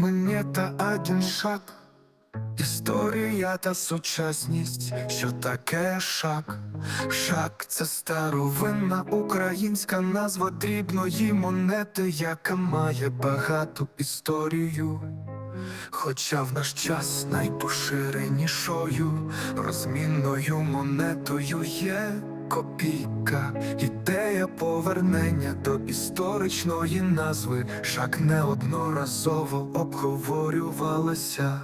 Монета один шаг, історія та сучасність, що таке шаг? Шаг це старовинна українська назва дрібної монети, яка має багату історію. Хоча в наш час найпоширенішою розмінною монетою є копійка, ідея повернення до історичної назви шак неодноразово обговорювалася.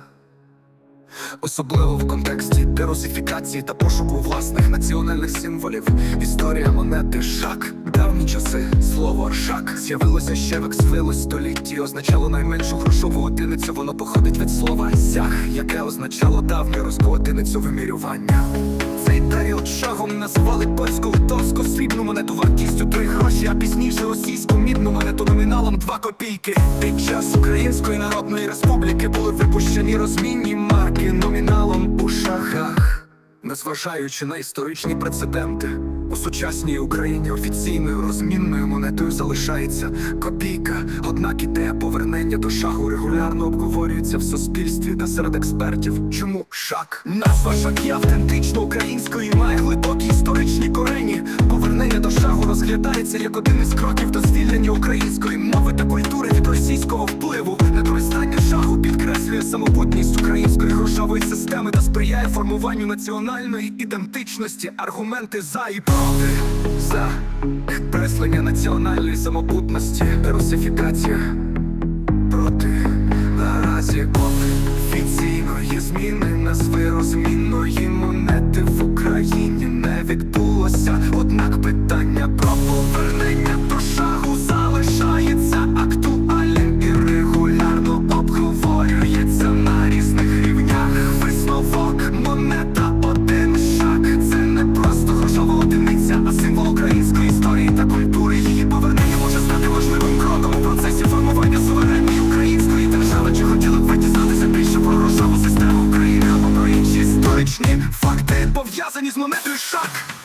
Особливо в контексті дерусифікації та пошуку власних національних символів. Історія монети шак. Давні часи слово шак з'явилося ще в ексвилу столітті. Означало найменшу грошову одиницю. Воно походить від слова сяг, яке означало давню руську одиницю вимірювання. Цей період шагом назвали польську литовську срібну монету вартістю три гроші, а пізніше російську мідну монету номіналом 2 копійки. Під час Української Народної Республіки були випущені розмінні марки номіналом у шагах. Незважаючи на історичні прецеденти, у сучасній Україні офіційною розмінною монетою залишається копійка. Однак ідея повернення до шагу регулярно обговорюється в суспільстві та серед експертів. Чому шаг? Назва шаг є автентично українською має глибокі історичні корені. Повернення до шагу розглядається як один із кроків до звільнення української мови та культури від російського впливу. Підкреслює самобутність української грошової системи та сприяє формуванню національної ідентичності. Аргументи за і проти за підкреслення національної самобутності, русифікація проти наразі офіційної зміни назви розмінної монети. Історичні факти пов'язані з монетою шак.